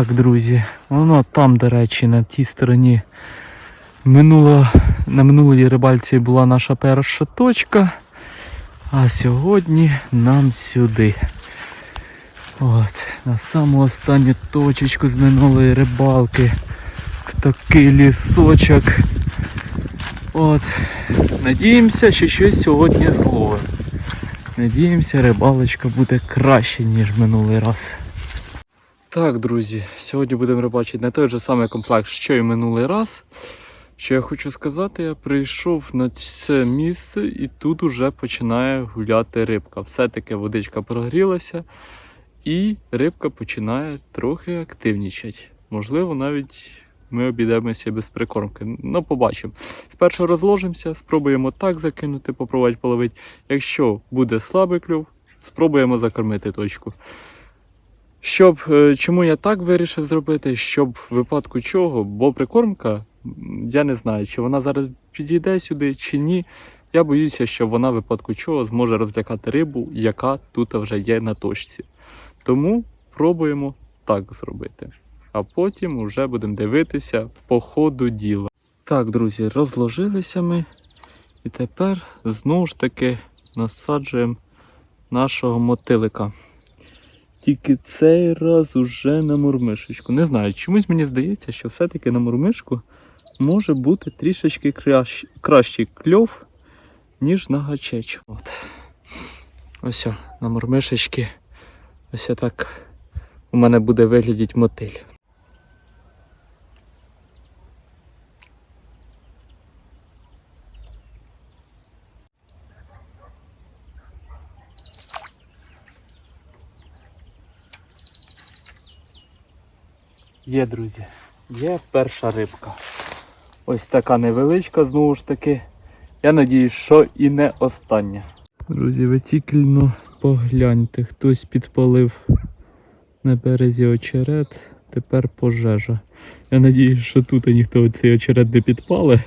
Так, друзі, воно там, до речі, на тій стороні. Минуло, на минулій рибальці була наша перша точка. А сьогодні нам сюди. От, на саму останню точечку з минулої рибалки. Такий лісочок. От. Надіємося, що щось сьогодні зловимо. Надіємося, рибалочка буде краще, ніж минулий раз. Так, друзі, сьогодні будемо рибачити не той же самий комплект, що і минулий раз. Що я хочу сказати, я прийшов на це місце і тут уже починає гуляти рибка. Все-таки водичка прогрілася і рибка починає трохи активнічати. Можливо, навіть ми обійдемося без прикормки. Ну, побачимо. Спершу розложимося, спробуємо так закинути, попробувати половити. Якщо буде слабий клюв, спробуємо закормити точку. Щоб, е, чому я так вирішив зробити, щоб в випадку чого, бо прикормка, я не знаю, чи вона зараз підійде сюди, чи ні. Я боюся, що вона в випадку чого зможе розлякати рибу, яка тут вже є на точці. Тому пробуємо так зробити. А потім вже будемо дивитися по ходу діла. Так, друзі, розложилися ми. І тепер знову ж таки насаджуємо нашого мотилика. Тільки цей раз уже на мурмишечку. Не знаю, чомусь мені здається, що все-таки на мурмишку може бути трішечки кращ... кращий кльов, ніж на гачечку. От. Ось на мурмишечки. Ось так у мене буде виглядіти мотиль. Є, друзі, є перша рибка. Ось така невеличка, знову ж таки. Я надіюсь, що і не остання. Друзі, ви тільки погляньте, хтось підпалив на березі очерет, тепер пожежа. Я надіюсь, що тут ніхто цей очерет не підпале,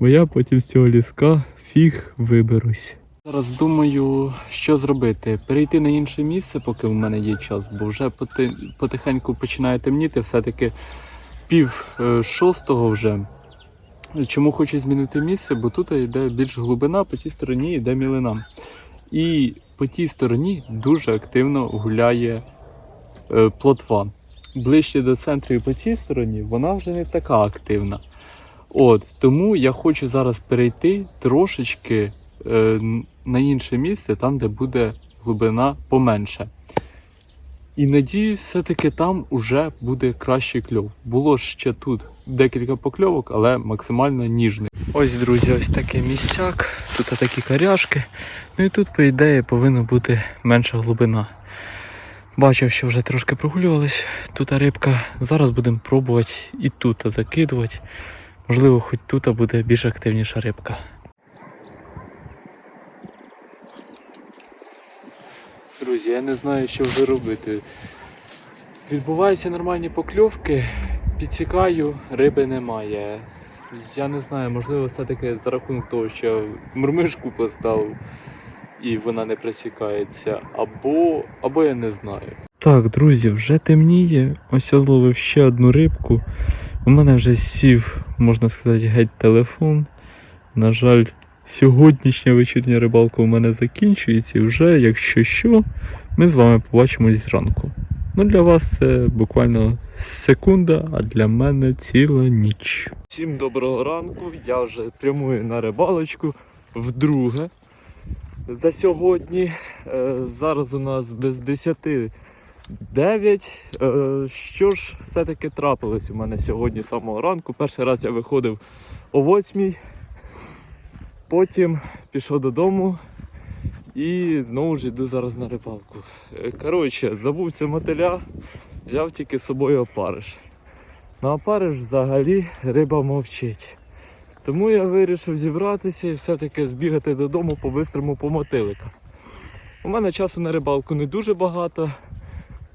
бо я потім з цього ліска фіг виберусь. Зараз думаю, що зробити. Перейти на інше місце, поки в мене є час, бо вже потихеньку починає темніти, все-таки пів е, шостого вже. Чому хочу змінити місце? Бо тут йде більш глибина, по тій стороні йде мілина. І по тій стороні дуже активно гуляє е, плотва. Ближче до центру і по цій стороні вона вже не така активна. От, тому я хочу зараз перейти трошечки е, на інше місце, там, де буде глибина поменше. І надіюсь, все-таки там уже буде кращий кльов. Було ще тут декілька покльовок, але максимально ніжний. Ось, друзі, ось такий місцяк. Тут такі коряшки. Ну і тут, по ідеї, повинна бути менша глибина. Бачив, що вже трошки прогулювались. Тут рибка. Зараз будемо пробувати і тут закидувати. Можливо, хоч тут буде більш активніша рибка. Друзі, я не знаю, що вже робити. Відбуваються нормальні покльовки, підсікаю, риби немає. Я не знаю, можливо, все-таки за рахунок того, що мурмишку поставив і вона не присікається, або, або я не знаю. Так, друзі, вже темніє. Ось я зловив ще одну рибку. У мене вже сів, можна сказати, геть телефон. На жаль, сьогоднішня вечірня рибалка у мене закінчується. І вже, якщо що, ми з вами побачимось зранку. Ну, для вас це буквально секунда, а для мене ціла ніч. Всім доброго ранку. Я вже прямую на рибалочку вдруге. За сьогодні. Е, зараз у нас без 10 9. Е, що ж все-таки трапилось у мене сьогодні з самого ранку. Перший раз я виходив о 8. Потім пішов додому і знову ж йду зараз на рибалку. Е, Коротше, забувся мотиля, взяв тільки з собою опариш. На опариш взагалі риба мовчить. Тому я вирішив зібратися і все-таки збігати додому по-бистрому по мотилика. У мене часу на рибалку не дуже багато,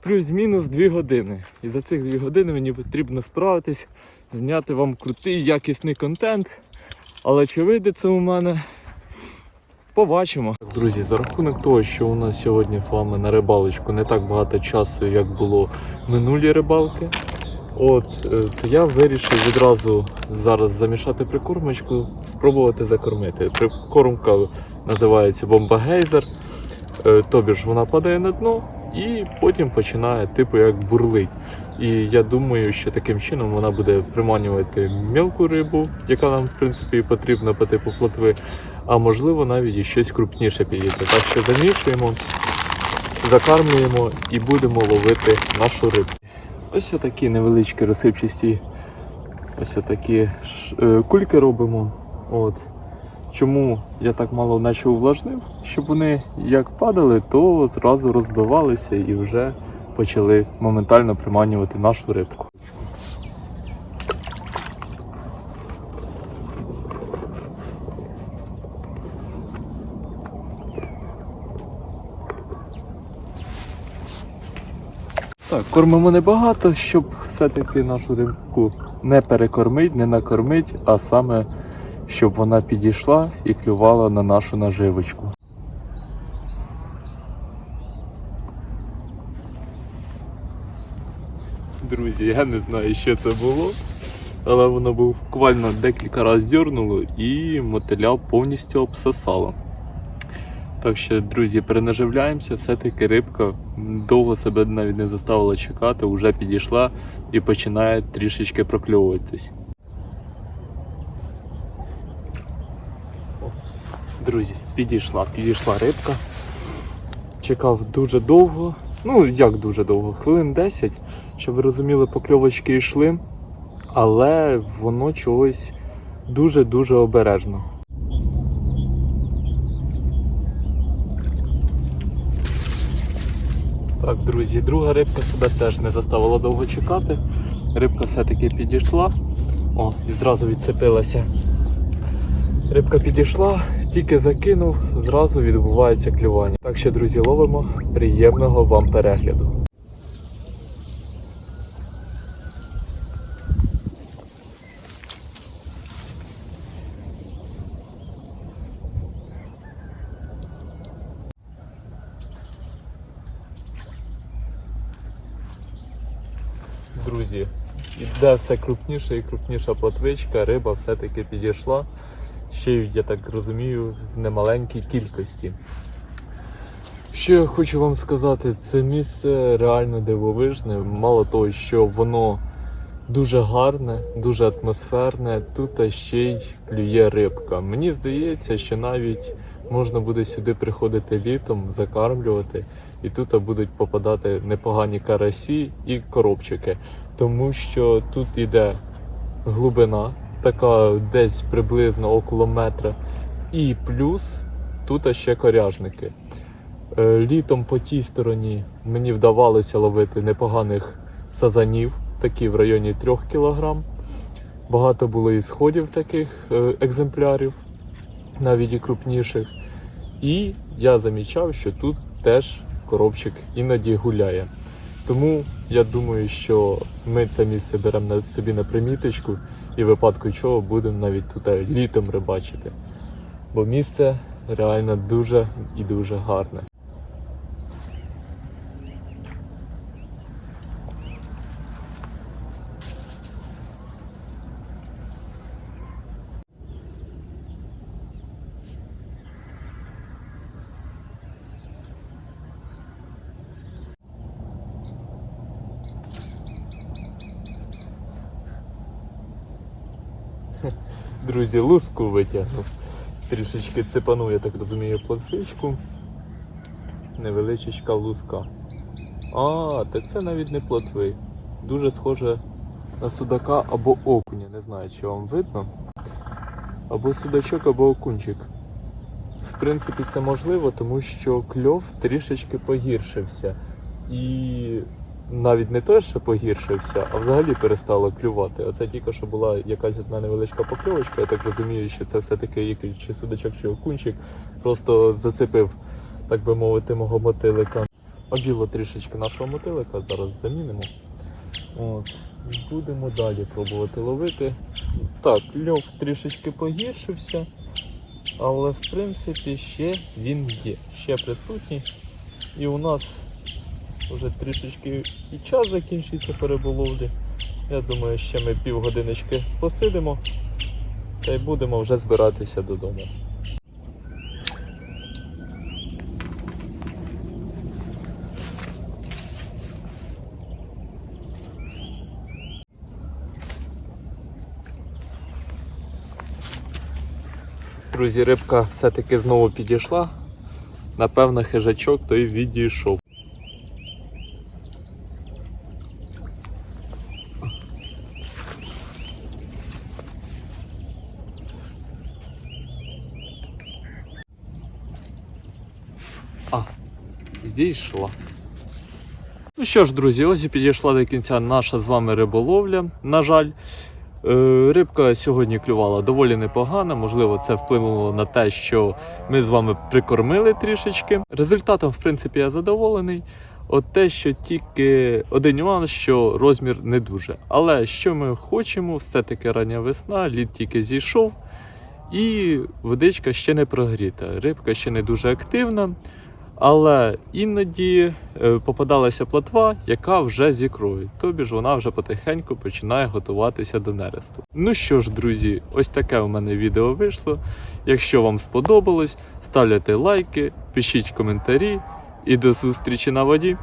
плюс-мінус 2 години. І за цих 2 години мені потрібно справитись, зняти вам крутий, якісний контент. Але чи вийде це у мене? побачимо. Друзі, за рахунок того, що у нас сьогодні з вами на рибалочку не так багато часу, як було минулі рибалки. От, е, то я вирішив відразу зараз замішати прикормочку, спробувати закормити. Прикормка називається бомба-гейзер, е, тобі ж вона падає на дно і потім починає типу як бурлить. І я думаю, що таким чином вона буде приманювати мілку рибу, яка нам в принципі потрібна по типу плотви, а можливо навіть і щось крупніше підійде. Так що замішуємо, закармлюємо і будемо ловити нашу рибу. Ось отакі невеличкі розсипчасті ось отакі е, кульки робимо. От. Чому я так мало наче увлажнив? Щоб вони як падали, то зразу розбивалися і вже почали моментально приманювати нашу рибку. Так, кормимо небагато, щоб все-таки нашу рибку не перекормить, не накормить, а саме щоб вона підійшла і клювала на нашу наживочку. Друзі, я не знаю, що це було, але воно буквально декілька разів дьорнуло і мотиля повністю обсосало. Так що, друзі, перенаживляємося, все-таки рибка довго себе навіть не заставила чекати, вже підійшла і починає трішечки прокльовуватись. Друзі, підійшла, підійшла рибка. Чекав дуже довго. Ну, як дуже довго, хвилин 10, щоб ви розуміли, покльовочки йшли, але воно чогось дуже-дуже обережно. Так, друзі, друга рибка себе теж не заставила довго чекати. Рибка все-таки підійшла. О, і зразу відцепилася. Рибка підійшла, тільки закинув, зразу відбувається клювання. Так що, друзі, ловимо. Приємного вам перегляду. Друзі, іде все крупніше і крупніша плотвичка, риба все-таки підійшла. Ще я так розумію, в немаленькій кількості. Що я хочу вам сказати, це місце реально дивовижне. Мало того, що воно дуже гарне, дуже атмосферне, тут ще й клює рибка. Мені здається, що навіть можна буде сюди приходити літом, закармлювати, і тут будуть попадати непогані карасі і коробчики, тому що тут іде глибина, така десь приблизно около метра, і плюс тут ще коряжники. Е, Літом по тій стороні мені вдавалося ловити непоганих сазанів, такі в районі 3 кг. Багато було і сходів таких е, екземплярів, навіть і крупніших. І я замічав, що тут теж коробчик іноді гуляє. Тому я думаю, що ми це місце беремо собі на приміточку і в випадку чого будемо навіть тут літом рибачити. Бо місце реально дуже і дуже гарне. Друзі, луску витягнув. Трішечки цепанув, я так розумію, платфичку. Невеличечка луска. А, так це навіть не плотви. Дуже схоже на судака або окуня. Не знаю, чи вам видно. Або судачок, або окунчик. В принципі, це можливо, тому що кльов трішечки погіршився. І навіть не те, що погіршився, а взагалі перестало клювати. Оце тільки що була якась одна невеличка покльовочка. Я так розумію, що це все-таки якийсь чи судачок, чи окунчик. Просто зацепив, так би мовити, мого мотилика. Обіло трішечки нашого мотилика, зараз замінимо. От. Будемо далі пробувати ловити. Так, льов трішечки погіршився. Але в принципі ще він є, ще присутній. І у нас вже трішечки і час закінчується переболовлі. Я думаю, ще ми півгодиночки посидимо та й будемо вже збиратися додому. Друзі, рибка все-таки знову підійшла. Напевно, хижачок той відійшов. Зійшла. Ну що ж, друзі, ось і підійшла до кінця наша з вами риболовля. На жаль, Е, Рибка сьогодні клювала доволі непогано. Можливо, це вплинуло на те, що ми з вами прикормили трішечки. Результатом, в принципі, я задоволений. От те, що тільки один нюанс, що розмір не дуже. Але що ми хочемо, все-таки рання весна, лід тільки зійшов, і водичка ще не прогріта. Рибка ще не дуже активна. Але іноді е, попадалася платва, яка вже з. Тобі ж вона вже потихеньку починає готуватися до нересту. Ну що ж, друзі, ось таке у мене відео вийшло. Якщо вам сподобалось, ставляйте лайки, пишіть коментарі і до зустрічі на воді.